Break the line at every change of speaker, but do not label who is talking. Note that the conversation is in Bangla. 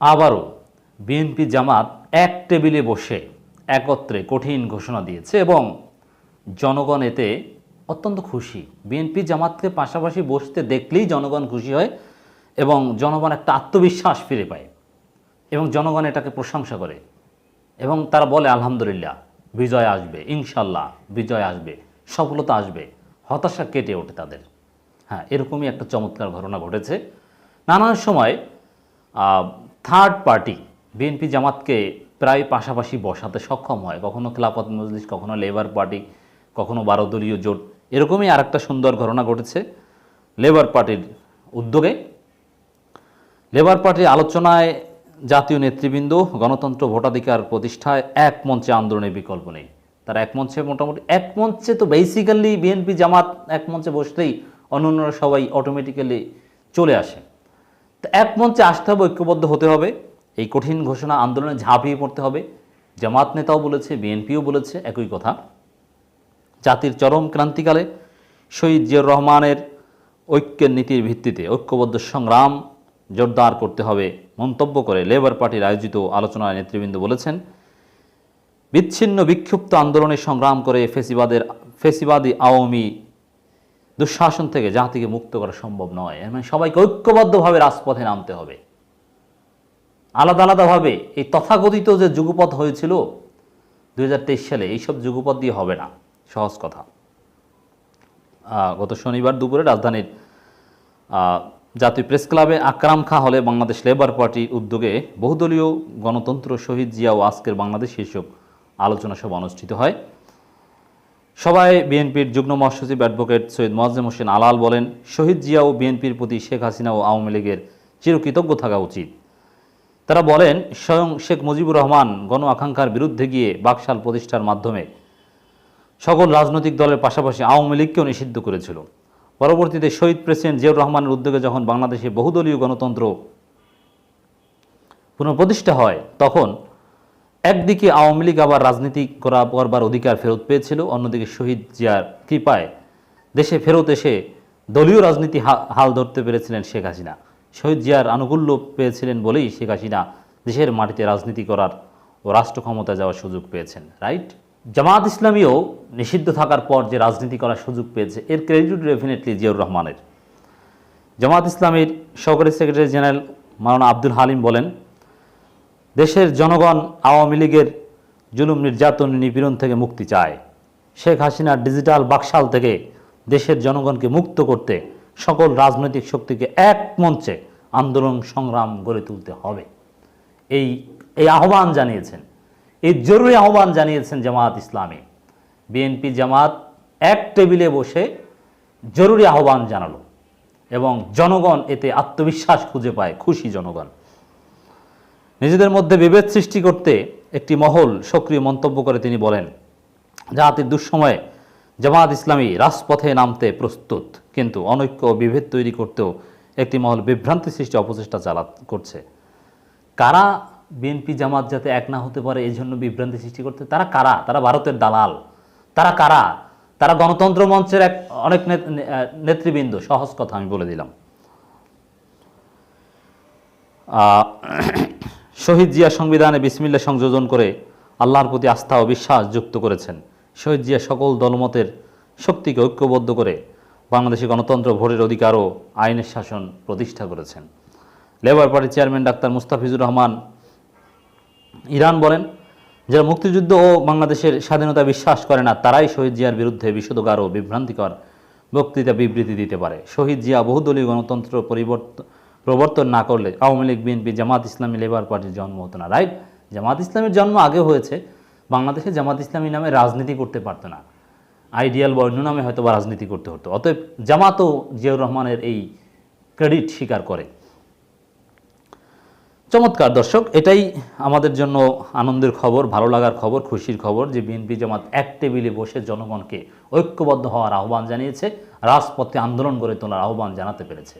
আবারও বিএনপি জামাত এক টেবিলে বসে একত্রে কঠিন ঘোষণা দিয়েছে এবং জনগণ এতে অত্যন্ত খুশি। বিএনপি জামাতকে পাশাপাশি বসতে দেখলেই জনগণ খুশি হয় এবং জনগণ একটা আত্মবিশ্বাস ফিরে পায় এবং জনগণ এটাকে প্রশংসা করে এবং তারা বলে, আলহামদুলিল্লাহ, বিজয় আসবে ইনশাল্লাহ বিজয় আসবে, সফলতা আসবে, হতাশা কেটে ওঠে তাদের। হ্যাঁ এরকমই একটা চমৎকার ঘটনা ঘটেছে। নানান সময় থার্ড পার্টি বিএনপি জামাতকে প্রায় পাশাপাশি বসাতে সক্ষম হয়। কখনো খেলাফত মজলিস, কখনো লেবার পার্টি কখনো বারো দলীয় জোট। এরকমই আরেকটা সুন্দর ঘটনা ঘটেছে লেবার পার্টির উদ্যোগে। লেবার পার্টির আলোচনায় জাতীয় নেতৃবৃন্দ, গণতন্ত্র ভোটাধিকার প্রতিষ্ঠায় এক মঞ্চে আন্দোলনের বিকল্প নেই। তারা এক মঞ্চে মোটামুটি, এক মঞ্চে তো বেসিক্যালি বিএনপি জামাত এক মঞ্চে বসলেই অন্যান্যরা সবাই অটোমেটিক্যালি চলে আসে। এক মঞ্চে আসতে হবে, ঐক্যবদ্ধ হতে হবে। এই কঠিন ঘোষণা আন্দোলনে ঝাঁপিয়ে পড়তে হবে। জামাত নেতাও বলেছে, বিএনপিও বলেছে একই কথা। জাতির চরম ক্রান্তিকালে শহীদ জিয়াউর রহমানের ঐক্যের নীতির ভিত্তিতে ঐক্যবদ্ধ সংগ্রাম জোরদার করতে হবে মন্তব্য করে লেবার পার্টির আয়োজিত আলোচনায় নেতৃবৃন্দ বলেছেন, বিচ্ছিন্ন বিক্ষুব্ধ আন্দোলনে সংগ্রাম করে ফেসিবাদের ফেসিবাদী আওয়ামী দুঃশাসন থেকে জাতিকে মুক্ত করা সম্ভব নয়। মানে সবাইকে ঐক্যবদ্ধভাবে রাজপথে নামতে হবে। আলাদা আলাদাভাবে এই তথাকথিত যে যুগপথ হয়েছিল দুই হাজার তেইশ সালে, এইসব যুগপথ দিয়ে হবে না। সহজ কথা। গত শনিবার দুপুরে রাজধানীর জাতীয় প্রেস ক্লাবে আকরাম খা হলে বাংলাদেশ লেবার পার্টির উদ্যোগে বহুদলীয় গণতন্ত্র শহীদ জিয়া ও আজকের বাংলাদেশ শীর্ষক আলোচনা সভা অনুষ্ঠিত হয়। সভায় বিএনপির যুগ্ম মহাসচিব অ্যাডভোকেট সৈয়দ মোয়াজ্জেম হোসেন আলাল বলেন, শহীদ জিয়া ও বিএনপির প্রতি শেখ হাসিনা ও আওয়ামী লীগের চিরকৃতজ্ঞ থাকা উচিত। তারা বলেন, স্বয়ং শেখ মুজিবুর রহমান গণ আকাঙ্ক্ষার বিরুদ্ধে গিয়ে বাকশাল প্রতিষ্ঠার মাধ্যমে সকল রাজনৈতিক দলের পাশাপাশি আওয়ামী লীগকেও নিষিদ্ধ করেছিল। পরবর্তীতে শহীদ প্রেসিডেন্ট জিয়াউর রহমানের উদ্যোগে যখন বাংলাদেশে বহুদলীয় গণতন্ত্র পুনঃপ্রতিষ্ঠা হয়, তখন একদিকে আওয়ামী লীগ আবার রাজনীতি করা করবার অধিকার ফেরত পেয়েছিল, অন্যদিকে শহীদ জিয়ার কৃপায় দেশে ফেরত এসে দলীয় রাজনীতি হাল ধরতে পেরেছিলেন শেখ হাসিনা। শহীদ জিয়ার আনুকূল্য পেয়েছিলেন বলেই শেখ হাসিনা দেশের মাটিতে রাজনীতি করার ও রাষ্ট্র ক্ষমতায় যাওয়ার সুযোগ পেয়েছেন রাইট জামাত ইসলামীও নিষিদ্ধ থাকার পর যে রাজনীতি করার সুযোগ পেয়েছে, এর ক্রেডিট ডেফিনেটলি জিয়াউর রহমানের। জামাত ইসলামীর সহকারী সেক্রেটারি জেনারেল মাওলানা আব্দুল হালিম বলেন দেশের জনগণ আওয়ামী লীগের জুলুম নির্যাতন নিপীড়ন থেকে মুক্তি চায়। শেখ হাসিনার ডিজিটাল বাকশাল থেকে দেশের জনগণকে মুক্ত করতে সকল রাজনৈতিক শক্তিকে এক মঞ্চে আন্দোলন সংগ্রাম গড়ে তুলতে হবে। এই এই আহ্বান জানিয়েছেন, এই জরুরি আহ্বান জানিয়েছেন জামাত ইসলামী। বিএনপি জামাত এক টেবিলে বসে জরুরি আহ্বান জানালো এবং জনগণ এতে আত্মবিশ্বাস খুঁজে পায়, খুশি জনগণ। নিজেদের মধ্যে বিভেদ সৃষ্টি করতে একটি মহল সক্রিয় মন্তব্য করে তিনি বলেন, জাতির দুঃসময়ে জামাত ইসলামী রাজপথে নামতে প্রস্তুত, কিন্তু অনৈক্য বিভেদ তৈরি করতেও একটি মহল বিভ্রান্তি সৃষ্টি অপচেষ্টা চালা, করছে। কারা বিএনপি জামাত যাতে এক না হতে পারে এই জন্য বিভ্রান্তি সৃষ্টি করতে? তারা কারা? তারা ভারতের দালাল। তারা কারা? তারা গণতন্ত্র মঞ্চের এক, অনেক নেত- নেতৃবৃন্দ। সহজ কথা আমি বলে দিলাম। শহীদ জিয়া সংবিধানে বিসমিল্লা সংযোজন করে আল্লাহর প্রতি আস্থা ও বিশ্বাস যুক্ত করেছেন। শহীদ জিয়া সকল দলমতের শক্তিকে ঐক্যবদ্ধ করে বাংলাদেশে গণতন্ত্র ভোটের অধিকার ও আইনের শাসন প্রতিষ্ঠা করেছেন। লেবার পার্টির চেয়ারম্যান ডাক্তার মুস্তাফিজুর রহমান ইরান বলেন, যারা মুক্তিযুদ্ধ ও বাংলাদেশের স্বাধীনতা বিশ্বাস করে না, তারাই শহীদ জিয়ার বিরুদ্ধে বিশুদ্ধকার ও বিভ্রান্তিকর বক্তৃতা বিবৃতি দিতে পারে। শহীদ জিয়া বহুদলীয় গণতন্ত্র পরিবর্তন প্রবর্তন না করলে আওয়ামী লীগ, বিএনপি, জামাত ইসলামী, লেবার পার্টির জন্ম হতো না রাইট জামাত ইসলামের জন্ম আগে হয়েছে, বাংলাদেশে জামাত ইসলামী নামে রাজনীতি করতে পারতো না। আইডিয়াল বা অন্য নামে হয়তো বা রাজনীতি করতে হতো। অতএব জামাতও জিয়াউর রহমানের এই ক্রেডিট স্বীকার করে। চমৎকার দর্শক, এটাই আমাদের জন্য আনন্দের খবর, ভালো লাগার খবর, খুশির খবর যে বিএনপি জামাত এক টেবিলে বসে জনগণকে ঐক্যবদ্ধ হওয়ার আহ্বান জানিয়েছে, রাজপথে আন্দোলন গড়ে তোলার আহ্বান জানাতে পেরেছে।